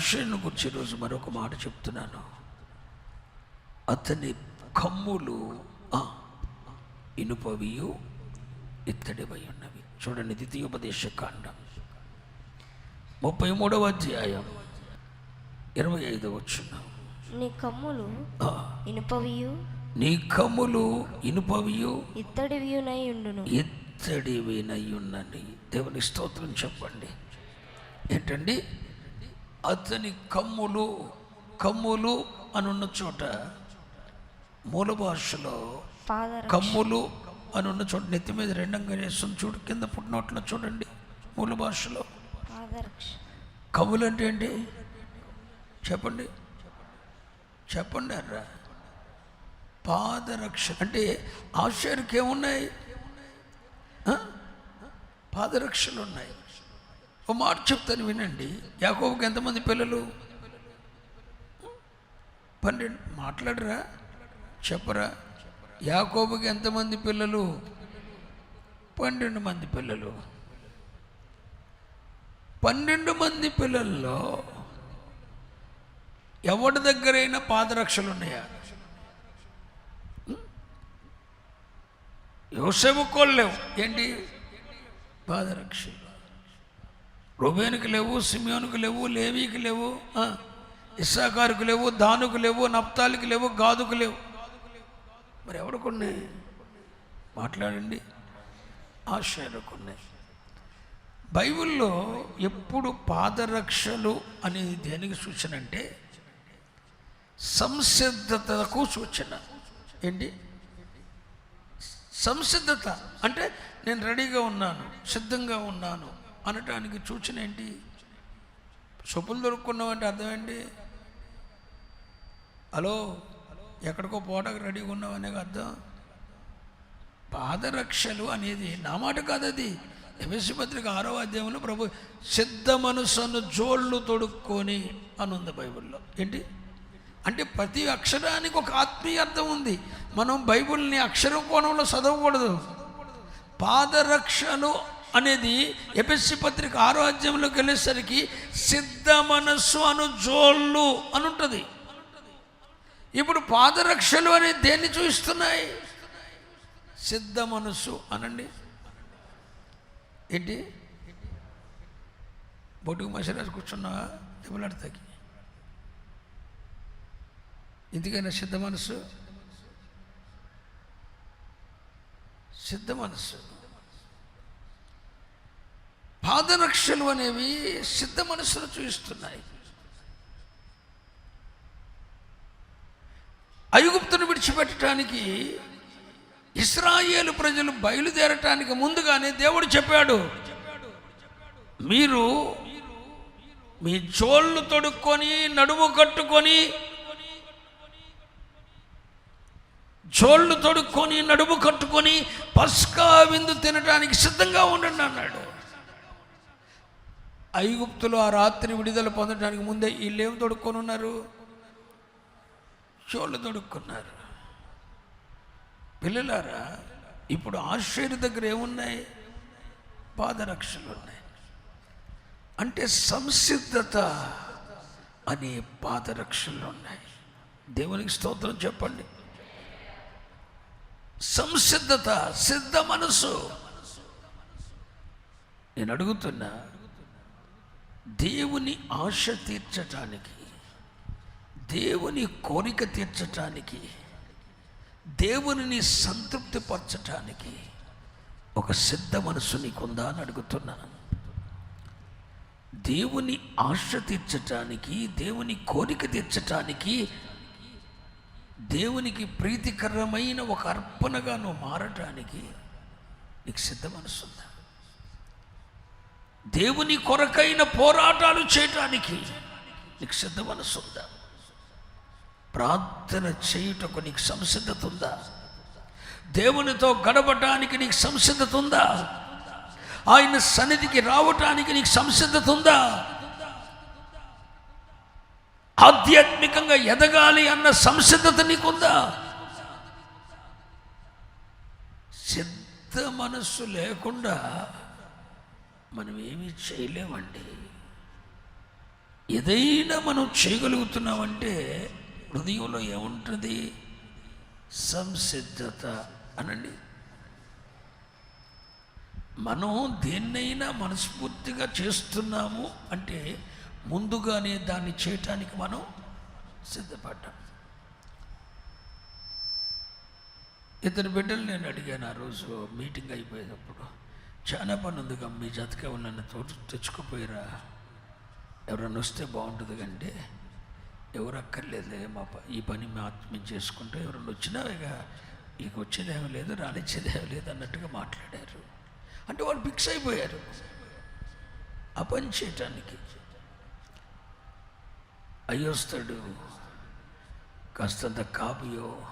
ఆశయను గురించి ఈరోజు మరొక మాట చెప్తున్నాను. అతని కమ్ములు ఇనుపవియు ఇత్తడివై ఉన్నవి. చూడండి ద్వితీయోపదేశ కాండం. ముప్పై మూడవ అధ్యాయం ఇరవై ఐదు వచ్చిన నీ కమ్ములు ఇనుపవియు నీ కమ్ములు ఇనుపవియు ఇత్తడివియునై ఉండును. ఇత్తడివినయ్యున్నని దేవుని స్తోత్రం చెప్పండి. ఏంటండి? అతని కమ్ములు కమ్ములు అనున్న చోట మూల భాషలో కమ్ములు అని ఉన్న చోట నెత్తి మీద రెండంగా వేస్తుంది చూడు కింద పుట్టినట్లు చూడండి మూల భాషలో కమ్ములు అంటే ఏంటి? చెప్పండి. చెప్పండి అర్రా. పాదరక్ష. అంటే ఆశ్చర్యకి ఏమున్నాయి? పాదరక్షలు ఉన్నాయి. ఓ మాట చెప్తాను వినండి. యాకోబుకి ఎంతమంది పిల్లలు? పన్నెండు. మాట్లాడరా? చెప్పరా? యాకోబుకి ఎంతమంది పిల్లలు? పన్నెండు మంది పిల్లలు. పన్నెండు మంది పిల్లల్లో ఎవరి దగ్గరైనా పాదరక్షలు ఉన్నాయా యోసేపు లేవు ఏంటి? పాదరక్షలు. రుబేనుకి లేవు సిమియోనుకు లేవు లేవీకి లేవు ఇస్సాకారుకు లేవు దానుకు లేవు నప్తాలికి లేవు గాదుకు లేవు. మరి ఎవరికున్నాయి మాట్లాడండి. ఆశ్చర్యకున్నాయి బైబిల్లో ఎప్పుడు పాదరక్షలు అనేది దేనికి సూచన అంటే? సంసిద్ధతకు సూచన. ఏంటి? సంసిద్ధత. అంటే నేను రెడీగా ఉన్నాను సిద్ధంగా ఉన్నాను. అనటానికి సూచన ఏంటి? సొప్పులు దొరుకున్నామంటే అర్థం ఏంటి హలో ఎక్కడికో పోటకు రెడీగా ఉన్నావు అనే అర్థం? పాదరక్షలు అనేది నా మాట కాదు అది. ఎఫ్ఎస్సి పత్రిక ఆరో అధ్యాయంలో ప్రభు సిద్ధ మనసును జోళ్ళు తొడుక్కొని అని ఉంది బైబిల్లో. ఏంటి? అంటే ప్రతి అక్షరానికి ఒక ఆత్మీయ అర్థం ఉంది. మనం బైబిల్ని అక్షరం కోణంలో చదవకూడదు. పాదరక్షలు అనేది ఎపిస్సి పత్రిక ఆరో అధ్యాయంలోకి వెళ్ళేసరికి సిద్ధ మనస్సు అను జోళ్ళు అని ఉంటుంది. ఇప్పుడు పాదరక్షలు అనేది దేన్ని చూపిస్తున్నాయి? సిద్ధ మనస్సు అనండి. ఏంటి? బొట్టుకు మసిరాజు కూర్చున్నా దెబ్బలాడతాకి ఎందుకైనా సిద్ధ మనసు సిద్ధ మనసు పాదరక్షలు అనేవి సిద్ధ మనసును చూపిస్తున్నాయి ఐగుప్తును విడిచిపెట్టడానికి ఇస్రాయేలు ప్రజలు బయలుదేరటానికి ముందుగానే దేవుడు చెప్పాడు మీరు మీ జోళ్ళు తొడుక్కొని నడుము కట్టుకొని జోళ్ళు తొడుక్కొని నడుము కట్టుకొని పస్కా విందు తినడానికి సిద్ధంగా ఉండండి అన్నాడు. ఐగుప్తులు ఆ రాత్రి విడుదల పొందడానికి ముందే వీళ్ళు ఏం తొడుక్కొని ఉన్నారు చోళ్ళు తొడుక్కున్నారు. పిల్లలారా ఇప్పుడు ఆశ్చర్య దగ్గర ఏమున్నాయి? పాదరక్షలు ఉన్నాయి అంటే సంసిద్ధత అనే పాదరక్షలు ఉన్నాయి దేవునికి స్తోత్రం చెప్పండి. సంసిద్ధత సిద్ధ మనసు. నేను అడుగుతున్నా దేవుని ఆశ తీర్చటానికి దేవుని కోరిక తీర్చటానికి దేవునిని సంతృప్తిపరచటానికి ఒక సిద్ధ మనసు నీకుందా అని అడుగుతున్నాను. దేవుని ఆశ తీర్చటానికి దేవుని కోరిక తీర్చటానికి దేవునికి ప్రీతికరమైన ఒక అర్పణగా నువ్వు మారటానికి నీకు సిద్ధ మనసుందా దేవుని కొరకైన పోరాటాలు చేయటానికి నీకు సిద్ధ మనసు ఉందా? ప్రార్థన చేయుటకు నీకు సంసిద్ధత ఉందా? దేవునితో గడపటానికి నీకు సంసిద్ధత ఉందా? ఆయన సన్నిధికి రావటానికి నీకు సంసిద్ధత ఉందా? ఆధ్యాత్మికంగా ఎదగాలి అన్న సంసిద్ధత నీకుందా సిద్ధ మనస్సు లేకుండా మనం ఏమీ చేయలేమండి. ఏదైనా మనం చేయగలుగుతున్నామంటే హృదయంలో ఏముంటుంది? సంసిద్ధత అనండి. మనం దేన్నైనా మనస్ఫూర్తిగా చేస్తున్నాము అంటే ముందుగానే దాన్ని చేయటానికి మనం సిద్ధపడ్డాం. ఇద్దరు బిడ్డలు నేను అడిగాను ఆ రోజు మీటింగ్ అయిపోయేటప్పుడు. చాలా పని ఉందిగా మీ జతకే నన్ను తోట తెచ్చుకుపోయిరా. ఎవరన్నా వస్తే బాగుంటుంది కంటే ఎవరు అక్కర్లేదులే మా ప- ఈ పని మా మేము చేసుకుంటే ఎవరన్నా వచ్చినావేగా? ఇక ఇక వచ్చేదేమీ లేదు రానిచ్చేదేమీ లేదు అన్నట్టుగా మాట్లాడారు. అంటే వాళ్ళు ఫిక్స్ అయిపోయారు ఆ పని చేయటానికి. అయ్యొస్తాడు కాస్తంత కాపుయో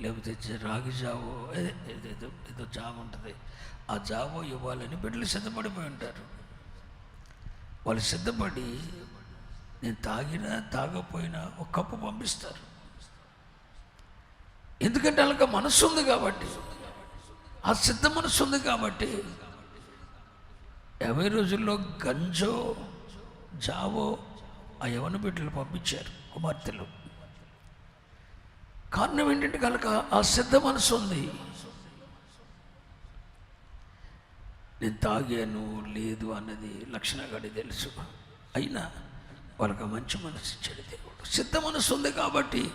లేకపోతే రాగి జావో ఏదో ఏదో జావ ఉంటుంది. ఆ జావో ఇవ్వాలని బిడ్డలు సిద్ధపడిపోయి ఉంటారు. వాళ్ళు సిద్ధపడి నేను తాగినా తాగపోయినా ఒక కప్పు పంపిస్తారు. ఎందుకంటే అలాగ మనసు ఉంది కాబట్టి ఆ సిద్ధ మనసు ఉంది కాబట్టి యాభై రోజుల్లో గంజో జావో ఆ యవన బిడ్డలు పంపించారు కుమార్తెలు. కారణం ఏంటంటే కనుక ఆ సిద్ధ మనసు ఉంది. నేను తాగాను లేదు అన్నది లక్షణగాడి తెలుసు. అయినా వాళ్ళకి మంచి మనసు ఇచ్చాడు దేవుడు. సిద్ధ మనసు ఉంది కాబట్టి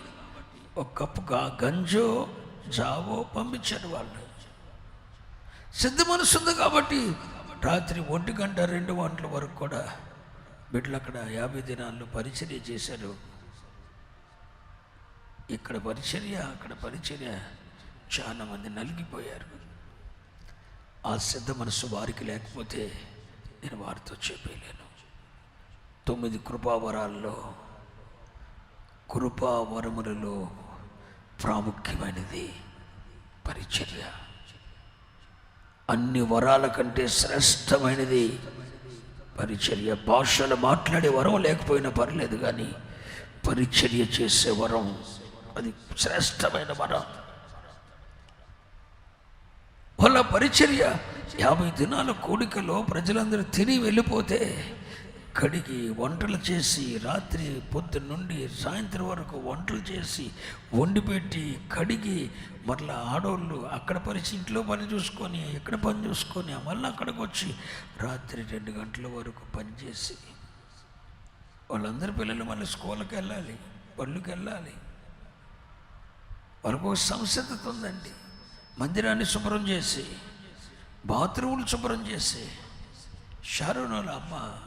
ఒక కప్పుగా గంజో జావో పంపించారు వాళ్ళు. సిద్ధ మనసు ఉంది కాబట్టి రాత్రి ఒంటి గంట రెండు గంటల వరకు కూడా బిడ్డలు అక్కడ యాభై దినాల్లో పరిచర్య చేశారు. ఇక్కడ పరిచర్య అక్కడ పరిచర్య. చాలామంది నలిగిపోయారు. ఆ సిద్ధ మనసు వారికి లేకపోతే నేను వారితో చెప్పలేను. తొమ్మిది కృపావరాల్లో కృపావరములలో ప్రాముఖ్యమైనది పరిచర్య. అన్ని వరాల కంటే శ్రేష్టమైనది పరిచర్య. భాషలు మాట్లాడే వరం లేకపోయినా పర్లేదు కానీ పరిచర్య చేసే వరం అది శ్రేష్టమైన వరం. వాళ్ళ పరిచర్య యాభై దినాల కోడికలో ప్రజలందరూ తిని వెళ్ళిపోతే కడిగి వంటలు చేసి రాత్రి పొద్దున్న నుండి సాయంత్రం వరకు వంటలు చేసి వండి పెట్టి కడిగి మరలా ఆడవాళ్ళు అక్కడ పరిచి ఇంట్లో పని చూసుకొని ఎక్కడ పని చూసుకొని మళ్ళీ అక్కడికి వచ్చి రాత్రి రెండు గంటల వరకు పనిచేసి వాళ్ళందరి పిల్లలు మళ్ళీ స్కూల్కి వెళ్ళాలి పళ్ళుకి వెళ్ళాలి. వరకు ఒక సంసిద్ధత ఉందండి. మందిరాన్ని శుభ్రం చేసి బాత్రూములు శుభ్రం చేసి షారోనుల అమ్మ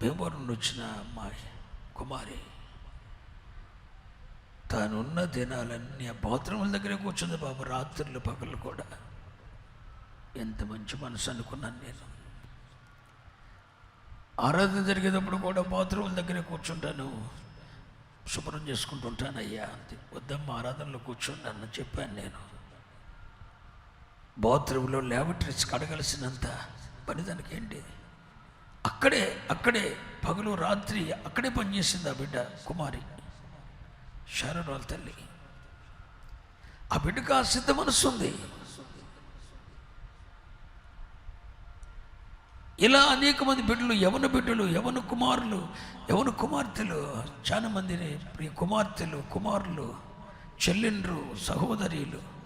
భీమవరం నుండి వచ్చిన అమ్మాయి కుమారి తానున్న దినాలన్నీ ఆ బాత్రూముల దగ్గరే కూర్చుంది బాబు రాత్రులు పగలు కూడా. ఎంత మంచి మనసు అనుకున్నాను నేను. ఆరాధన జరిగేటప్పుడు కూడా బాత్రూముల దగ్గరే కూర్చుంటాను. శుభ్రం చేసుకుంటుంటాను అయ్యా అంతే వద్దమ్మ ఆరాధనలో కూర్చుంటానని చెప్పాను నేను. బాత్రూంలో ల్యాబొరేటరీస్ కడగలసినంత పని దానికి ఏంటి అక్కడే అక్కడే పగలు రాత్రి అక్కడే పనిచేసింది ఆ బిడ్డ కుమారి. శారరాల తల్లి. ఆ బిడ్డకు ఆ సిద్ధ మనసు ఉంది ఇలా అనేక మంది బిడ్డలు యవన బిడ్డలు యవన కుమారులు యవన కుమార్తెలు చాలా మందిని ప్రియ కుమార్తెలు కుమారులు చెల్లెండ్రు సహోదరీలు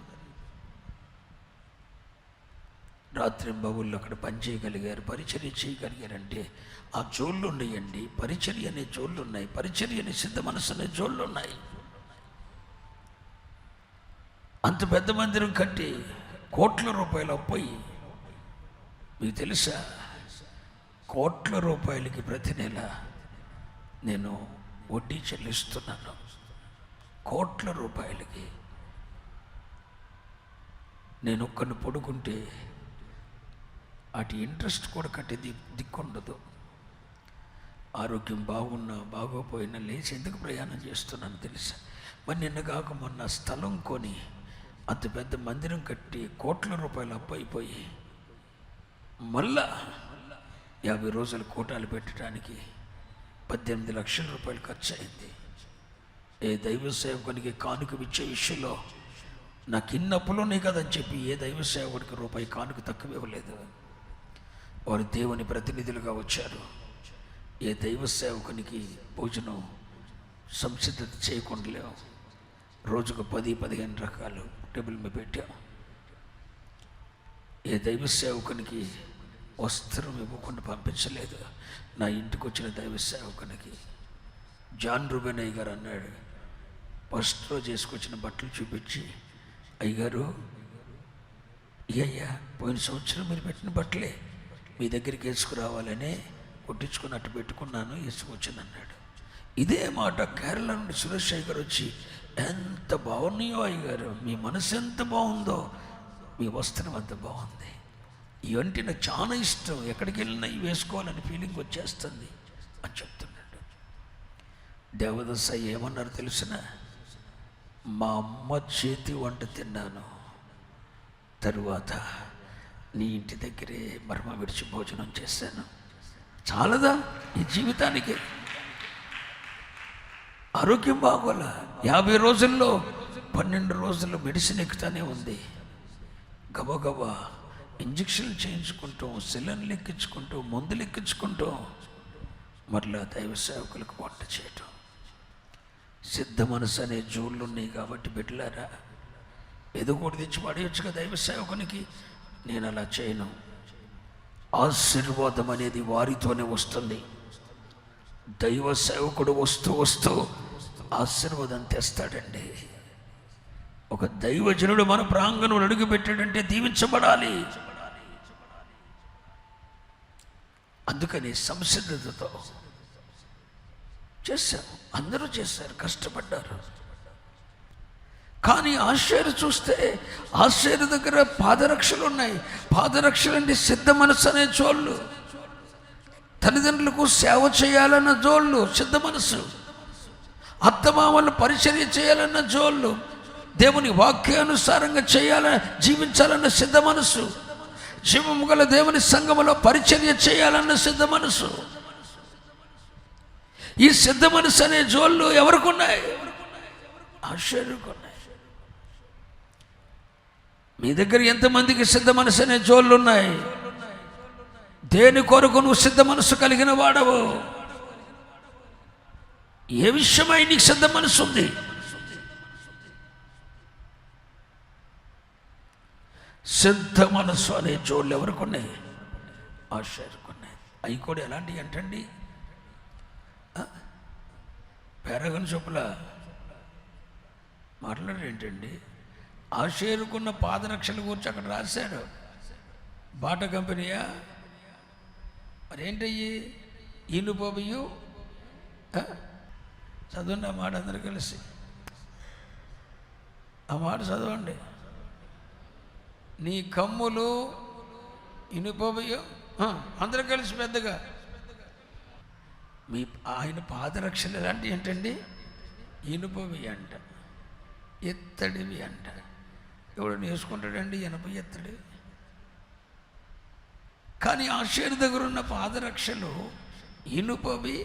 రాత్రి బాబుల్లో అక్కడ పనిచేయగలిగారు పరిచర్య చేయగలిగారంటే ఆ జోళ్ళు ఉన్నాయండి పరిచర్య అనే జోళ్ళు ఉన్నాయి. పరిచర్య అనే సిద్ధ మనసు అనే జోళ్ళు ఉన్నాయి. అంత పెద్ద మందిరం కట్టి కోట్ల రూపాయలు అప్పయి మీకు తెలుసా? కోట్ల రూపాయలకి ప్రతి నెల నేను వడ్డీ చెల్లిస్తున్నాను. కోట్ల రూపాయలకి నేను ఒక్కడిని పడుకుంటే అటు ఇంట్రెస్ట్ కూడా కట్టే ది దిక్కుండదు. ఆరోగ్యం బాగున్నా బాగోపోయినా లేచి ఎందుకు ప్రయాణం చేస్తున్నాను తెలుసా? మరి నిన్న కాక మొన్న స్థలం కొని అంత పెద్ద మందిరం కట్టి కోట్ల రూపాయలు అప్పైపోయి మళ్ళా యాభై రోజులు కోటాలు పెట్టడానికి పద్దెనిమిది లక్షల రూపాయలు ఖర్చు అయింది ఏ దైవ సేవకునికి కానుక ఇచ్చే విషయంలో నాకు ఇన్ని అప్పులు ఉన్నాయి కదని చెప్పి ఏ దైవ సేవకుడికి రూపాయి కానుక తక్కువ ఇవ్వలేదు. వారు దేవుని ప్రతినిధులుగా వచ్చారు. ఏ దైవ సేవకునికి భోజనం సంసిద్ధత చేయకుండా లేవు. రోజుకు పది పదిహేను రకాలు టేబుల్ మీద పెట్టాం. ఏ దైవ సేవకునికి వస్త్రం ఇవ్వకుండా పంపించలేదు. నా ఇంటికి వచ్చిన దైవ సేవకునికి. జాన్ రుబెనయ్య గారు అన్నాడు వస్త్రం చేసుకొచ్చిన బట్టలు చూపించి అయ్యగారు అయ్యా పోయిన సంవత్సరం మీరు పెట్టిన బట్టలే. మీ దగ్గరికి వేసుకురావాలనే కొట్టించుకున్నట్టు పెట్టుకున్నాను వేసుకొచ్చాను అన్నాడు. ఇదే మాట కేరళ నుండి సురేష్ అయ్య గారు వచ్చి ఎంత బాగున్నాయో అయ్యగారు మీ మనసు ఎంత బాగుందో మీ వస్త్రం అంత బాగుంది. ఇవంటే నాకు చాలా ఇష్టం. ఎక్కడికి వెళ్ళినా ఇవి వేసుకోవాలని ఫీలింగ్ వచ్చేస్తుంది అని చెప్తున్నాడు. దేవదశ ఏమన్నారు తెలిసిన? మా అమ్మ చేతి వంట తిన్నాను. తరువాత నీ ఇంటి దగ్గరే మర్మ విడిచి భోజనం చేశాను. చాలదా? ఈ జీవితానికి. ఆరోగ్యం బాగోలా. యాభై రోజుల్లో పన్నెండు రోజుల్లో మెడిసిన్ ఎక్కుతానే ఉంది. గబగబా ఇంజక్షన్లు చేయించుకుంటూ సెలన్లు లెక్కించుకుంటూ మందులు లెక్కించుకుంటూ మరలా దైవ సేవకులకు వంట చేయటం. సిద్ధ మనసు అనే జోళ్ళు ఉన్నాయి కాబట్టి బిడ్డలారా ఏదో కూడా తెచ్చి పడేయచ్చు కదా దైవ సేవకునికి. నేను అలా చేయను. ఆశీర్వాదం అనేది వారితోనే వస్తుంది. దైవ సేవకుడు వస్తూ వస్తూ ఆశీర్వాదం తెస్తాడండి. ఒక దైవజనుడు మన ప్రాంగణం అడుగుపెట్టాడంటే దీవించబడాలి. అందుకని సంసిద్ధతతో. చేశారు. అందరూ చేశారు. కష్టపడ్డారు. కానీ ఆశ్చర్య చూస్తే ఆశ్చర్య దగ్గర పాదరక్షలు ఉన్నాయి. పాదరక్షలు అంటే సిద్ధ మనసు అనే జోళ్ళు. తల్లిదండ్రులకు సేవ చేయాలన్న జోళ్ళు సిద్ధ మనసు అత్తమామలను పరిచర్య చేయాలన్న జోళ్ళు. దేవుని వాక్యానుసారంగా చేయాలని జీవించాలన్న సిద్ధ మనసు జీవము గల దేవుని సంఘములో పరిచర్య చేయాలన్న సిద్ధ మనసు. ఈ సిద్ధ మనసు అనే జోళ్ళు ఎవరికి ఉన్నాయి మీ దగ్గర ఎంతమందికి సిద్ధ మనసు అనే జోళ్ళు ఉన్నాయి దేని కొరకు నువ్వు సిద్ధ మనసు కలిగిన వాడవు? ఏ విషయమై నీకు సిద్ధ మనసు ఉంది? సిద్ధ మనస్సు అనే జోళ్ళు ఎవరికి ఉన్నాయి? ఆశ్చర్యకు ఉన్నాయి. అవి కూడా ఎలాంటివి అంటండి? పెరగని చొప్పుల మాట్లాడారు ఏంటండి? ఆశేరుకున్న పాదరక్షల గురించి అక్కడ రాశాడు. బాట కంపెనీయా? మరేంటయ్యి? ఇనుపబియు చదవండి ఆ మాట అందరు కలిసి. ఆ మాట చదవండి. నీ కమ్ములు ఇనుపబియు అందరూ కలిసి పెద్దగా. మీ ఆయన పాదరక్షలు ఎలాంటి ఏంటండి ఇనుపవి అంట ఎత్తడివి అంట. ఎవడు నేర్చుకుంటాడండి ఇనుప ఎత్తడి? కానీ ఆశ్చర్య దగ్గర ఉన్న పాదరక్షలు ఇనుపవి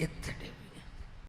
ఎత్తడివి.